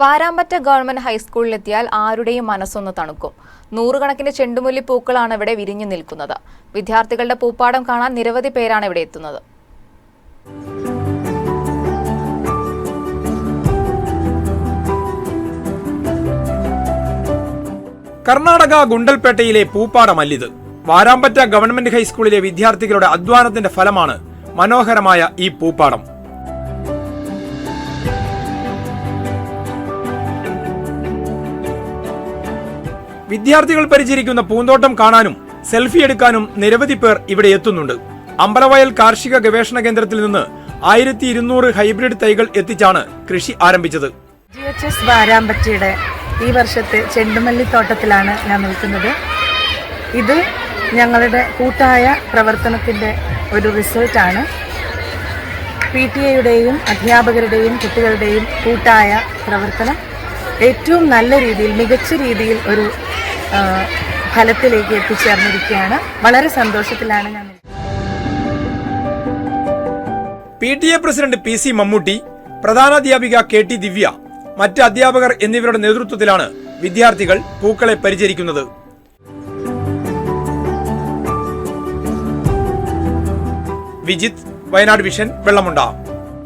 Varambetta government ഹൈസ്കൂളിലെത്തിയാൽ ആരുടെയും മനസ്സൊന്ന് തണുക്കും. നൂറുകണക്കിന് ചെണ്ടുമുല്ലി പൂക്കളാണ് ഇവിടെ വിരിഞ്ഞു നിൽക്കുന്നത്. വിദ്യാർത്ഥികളുടെ പൂപ്പാടം കാണാൻ നിരവധി പേരാണ് ഇവിടെ എത്തുന്നത്. കർണാടക ഗുണ്ടൽപേട്ടയിലെ പൂപ്പാടമല്ലിത്. വാരാമ്പറ്റ ഗവൺമെന്റ് ഹൈസ്കൂളിലെ വിദ്യാർത്ഥികളുടെ അധ്വാനത്തിന്റെ ഫലമാണ് മനോഹരമായ ഈ പൂപ്പാടം. വിദ്യാർത്ഥികൾ പരിചരിക്കുന്ന പൂന്തോട്ടം കാണാനും സെൽഫി എടുക്കാനും നിരവധി പേർ ഇവിടെ എത്തുന്നുണ്ട്. അമ്പലവയൽ കാർഷിക ഗവേഷണ കേന്ദ്രത്തിൽ നിന്ന് ആയിരത്തി ഇരുന്നൂറ് ഹൈബ്രിഡ് തൈകൾ എത്തിച്ചാണ് കൃഷി ആരംഭിച്ചത്. ജി എച്ച് എസ് വാരാമ്പറ്റിയുടെ ഈ വർഷത്തെ ചെണ്ടുമല്ലിത്തോട്ടത്തിലാണ് ഞാൻ നിൽക്കുന്നത്. ഇത് ഞങ്ങളുടെ കൂട്ടായ പ്രവർത്തനത്തിന്റെ ഒരു റിസൾട്ടാണ്. പി ടി എയുടെയും അധ്യാപകരുടെയും കുട്ടികളുടെയും കൂട്ടായ പ്രവർത്തനം ഏറ്റവും നല്ല രീതിയിൽ മികച്ച രീതിയിൽ ഒരു ഫലത്തിലേക്ക് എത്തിച്ചേർന്നിരിക്കുകയാണ്. വളരെ സന്തോഷത്തിലാണ് ഞാൻ. P T A president P C Mammootty പ്രധാനാധ്യാപിക K T ദിവ്യ മറ്റ് അധ്യാപകർ എന്നിവരുടെ നേതൃത്വത്തിലാണ് വിദ്യാർത്ഥികൾ പൂക്കളെ പരിചരിക്കുന്നത്. വിജിത് വയനാട് വിഷൻ വെള്ളമുണ്ട.